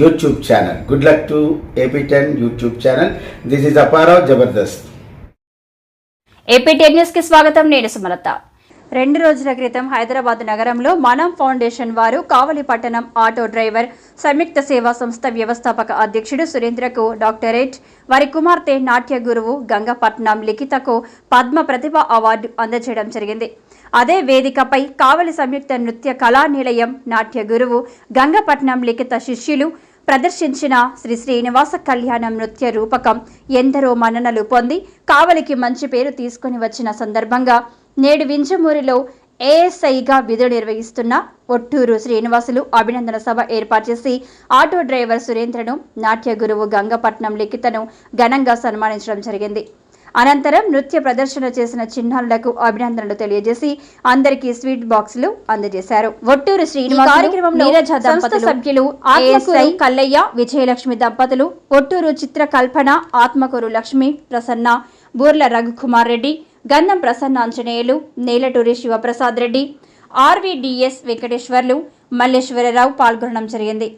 YouTube channel good luck to AP ten YouTube channel this is Apparao Jabardasth AP ten న్యూస్కి స్వాగతం. నేను సుమలత. రెండు రోజుల క్రితం హైదరాబాద్ నగరంలో మనం ఫౌండేషన్ వారు కావలి పట్టణం ఆటో డ్రైవర్ సంయుక్త సేవా సంస్థ వ్యవస్థాపక అధ్యక్షుడు సురేంద్రకు డాక్టరేట్ వారి కుమార్తె నాట్య గురువు గంగపట్నం లిఖితకు పద్మ ప్రతిభ అవార్డు అందజేయడం జరిగింది. అదే వేదికపై కావలి సంయుక్త నృత్య కళా నిలయం నాట్య గురువు గంగపట్నం లిఖిత శిష్యులు ప్రదర్శించిన శ్రీ శ్రీనివాస కళ్యాణం నృత్య రూపకం ఎందరో మన్ననలు పొంది కావలికి మంచి పేరు తీసుకుని వచ్చిన సందర్భంగా నేడు వింజమూరిలో ఏఎస్ఐగా విధులు నిర్వహిస్తున్న ఒట్టూరు శ్రీనివాసులు అభినందన సభ ఏర్పాటు చేసి ఆటో డ్రైవర్ సురేంద్రను నాట్య గురువు గంగపట్నం లిఖితను ఘనంగా సన్మానించడం జరిగింది. అనంతరం నృత్య ప్రదర్శన చేసిన చిన్నారులకు అభినందనలు తెలియజేసి అందరికీ స్వీట్ బాక్సులు అందజేశారు. ఒట్టూరు శ్రీనివాస్ కార్యక్రమంలో సంస్థ సభ్యులు ఆత్మకూరు కల్లయ్య విజయలక్ష్మి దంపతులు ఒట్టూరు చిత్ర కల్పన ఆత్మకూరు లక్ష్మి ప్రసన్న బూర్ల రఘుకుమార్ రెడ్డి గంధం ప్రసన్న ఆంజనేయులు నేలటూరి శివప్రసాద్ రెడ్డి ఆర్వీడిఎస్ వెంకటేశ్వర్లు మల్లేశ్వరరావు పాల్గొనడం జరిగింది.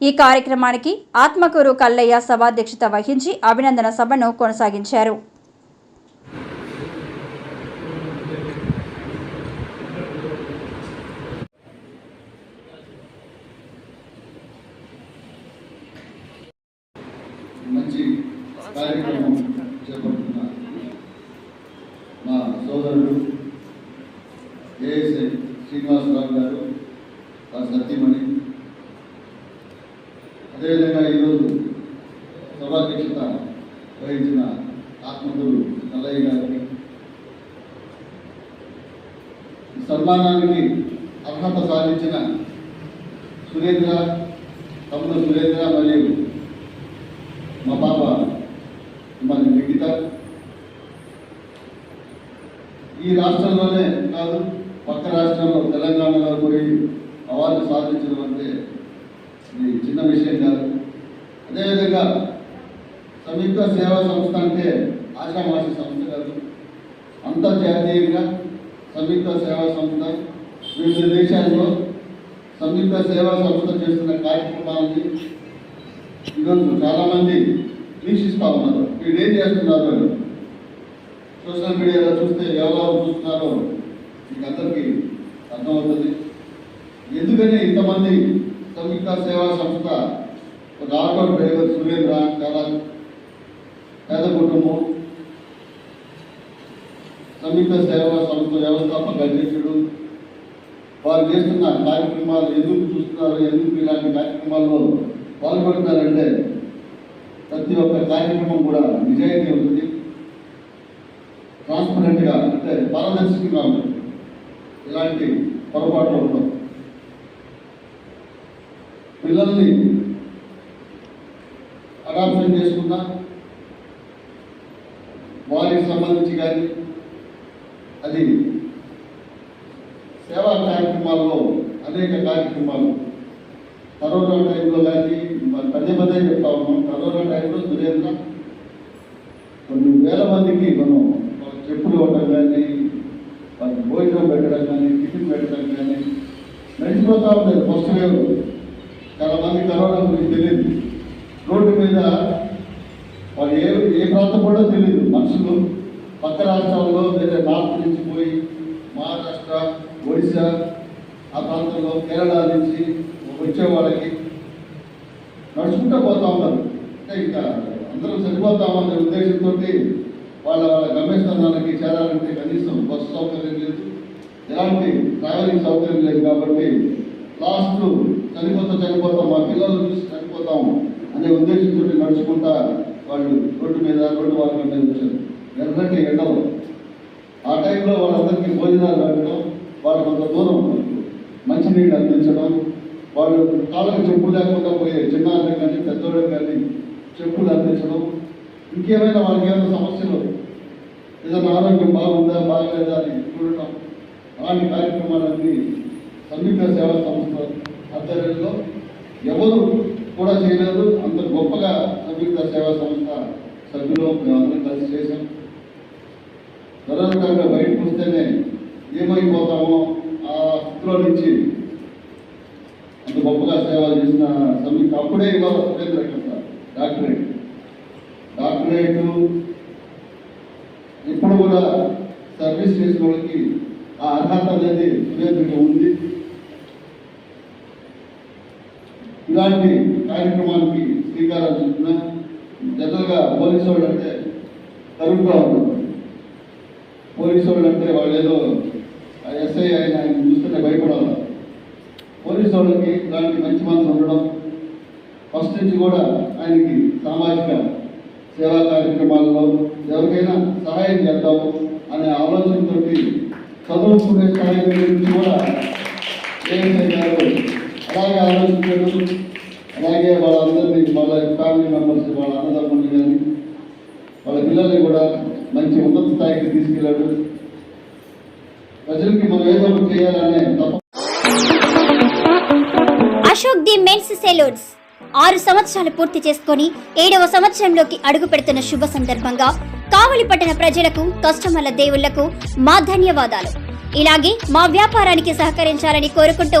ఈ కార్యక్రమానికి ఆత్మకూరు కల్లయ్య సభాధ్యక్షత వహించి అభినందన సభను కొనసాగించారు మంచి కార్యక్రమం చేపడుతున్న మా సోదరుడు ఏఎస్ఐ శ్రీనివాసరావు గారు ఆ సత్యమణి. అదేవిధంగా ఈరోజు సభాధ్యక్షత వహించిన ఆత్మగురు నల్లయ్య గారికి సన్మానానికి అర్హత సాధించిన సురేంద్ర తమ్ముడు సురేంద్ర మరియు మా పాప మన మిగత ఈ రాష్ట్రంలోనే కాదు పక్క రాష్ట్రంలో తెలంగాణలో పోయి అవార్డు సాధించడం అంటే ఇది చిన్న విషయం కాదు అదేవిధంగా సంయుక్త సేవా సంస్థ అంటే ఆశామాషి సంస్థ కాదు. అంతర్జాతీయంగా సంయుక్త సేవా సంస్థ. వివిధ దేశాల్లో సంయుక్త సేవా సంస్థ చేస్తున్న కార్యక్రమాలని ఈరోజు చాలామంది వీక్షిస్తూ ఉన్నారు. వీళ్ళు ఏం చేస్తున్నారు? అని సోషల్ మీడియాలో చూస్తే ఎవరెవరు చూస్తున్నారో మీకు అందరికీ అర్థమవుతుంది. ఎందుకని ఇంతమంది సంయుక్త సేవా సంస్థ ఒక ఆటో డ్రైవర్ సురేంద్ర చాలా పేద కుటుంబం. సమీప సేవా సంస్థ వ్యవస్థాపక అధ్యక్షుడు. వారు చేస్తున్న కార్యక్రమాలు ఎందుకు చూస్తున్నారు? ఎందుకు ఇలాంటి కార్యక్రమాల్లో పాల్గొంటున్నారంటే ప్రతి ఒక్క కార్యక్రమం కూడా నిజాయితీ ఉంటుంది. ట్రాన్స్పరెంట్గా అంటే పారదర్శకంగా ఉంటుంది. ఇలాంటి పొరపాట్లు ఉండవు. పిల్లల్ని అడాప్షన్ చేసుకున్నా వారికి సంబంధించి కానీ అది సేవా కార్యక్రమాల్లో అనేక కార్యక్రమాలు. కరోనా టైంలో కానీ మరి పదే పదే చెప్తా ఉన్నాం. కరోనా టైంలో సురేంద్ర కొన్ని వేల మందికి మనం చెప్పులు ఇవ్వడం కానీ వాళ్ళకి భోజనం పెట్టడం కానీ టిఫిన్ పెట్టడం కానీ నడిచిపోతా ఉండేది ఫస్ట్ వేవ్. చాలా మంది కరోనా గురించి తెలియదు. రోడ్డు మీద వాళ్ళు ఏ ఏ ప్రాంతం కూడా తెలియదు మనుషులు పక్క రాష్ట్రాల్లో వేరే నార్త్ నుంచి పోయి మహారాష్ట్ర ఒడిశా ఆ ప్రాంతంలో కేరళ నుంచి వచ్చే వాళ్ళకి నడుచుకుంటూ పోతా ఉన్నారు. అంటే ఇంకా అందరూ చనిపోతామనే ఉద్దేశంతో వాళ్ళ వాళ్ళ గమ్యస్థానాలకి చేరాలంటే కనీసం బస్సు సౌకర్యం లేదు. ఎలాంటి ట్రావెలింగ్ సౌకర్యం లేదు కాబట్టి లాస్ట్ చనిపోతా చనిపోతాం మా పిల్లలు చూసి చనిపోతాము అనే ఉద్దేశంతో నడుచుకుంటా వాళ్ళు రోడ్డు మీద రోడ్డు వాళ్ళ మీద వచ్చారు ఎర్రటి ఎండలు. ఆ టైంలో వాళ్ళందరికీ భోజనాలు పెట్టడం వాళ్ళు కొంత దూరం మంచినీళ్ళు అందించడం వాళ్ళు కాళ్ళకి చెప్పులు లేకుండా పోయే చిన్నారులకు కానీ పెద్దోళ్ళకి కానీ చెప్పులు అందించడం. ఇంకేమైనా వాళ్ళకి ఏమైనా సమస్యలు? ఏదైనా ఆరోగ్యం బాగుందా బాగలేదా అని చూడటం. అలాంటి కార్యక్రమాలన్నీ సంయుక్త సేవా సంస్థ ఆధ్వర్యంలో ఎవరు కూడా చేయలేదు. అంత గొప్పగా సంయుక్త సేవా సంస్థ సభ్యులు మేమందరం కలిసి చేశాం. నిరంతరంగా బయటకు వస్తేనే ఏమైపోతామో ఆ స్థితిలో నుంచి అంత గొప్పగా సేవలు చేసిన సంయుక్త అప్పుడే ఇవాళ సురేంద్ర డాక్టరేట్. డాక్టరేట్ ఇప్పుడు కూడా సర్వీస్ చేసిన వాళ్ళకి ఆ అర్హత అనేది సురేంద్రకి ఉంది. ఇలాంటి కార్యక్రమానికి శ్రీకారం చుట్టిన జనరల్గా పోలీసు వాళ్ళు అంటే తరువుగా ఉంటుంది పోలీసు వాళ్ళు అంటే వాళ్ళు ఏదో ఎస్ఐ ఆయన ఆయన చూస్తుంటే భయపడాలి. పోలీసు వాళ్ళకి ఇలాంటి మంచి మనసు ఉండడం ఫస్ట్ నుంచి కూడా ఆయనకి సామాజిక సేవా కార్యక్రమాల్లో ఎవరికైనా సహాయం చేద్దాము అనే ఆలోచనతో చదువుకునే స్థాయి గురించి కూడా ఏం చేశారు అలాగే ఆలోచించాడు అలాగే వాళ్ళందరినీ వాళ్ళ ఫ్యామిలీ మెంబర్స్ వాళ్ళ అన్నదమ్ముని కానీ వాళ్ళ పిల్లల్ని కూడా మంచి ఉన్నత స్థాయికి తీసుకెళ్ళాడు. ప్రజలకి మనం ఏదో చేయాలనే తప్ప అశోక్ ది మెన్స్ సెలూన్స్. ఆరు సంవత్సరాలు పూర్తి చేసుకొని ఏడవ సంవత్సరంలోకి అడుగు పెడుతున్న శుభ సందర్భంగా కావలి పట్టణ ప్రజలకు కస్టమర్ల దేవుళ్ళకు మా ధన్యవాదాలు. ఇలాగే మా వ్యాపారానికి సహకరించాలని కోరుకుంటూ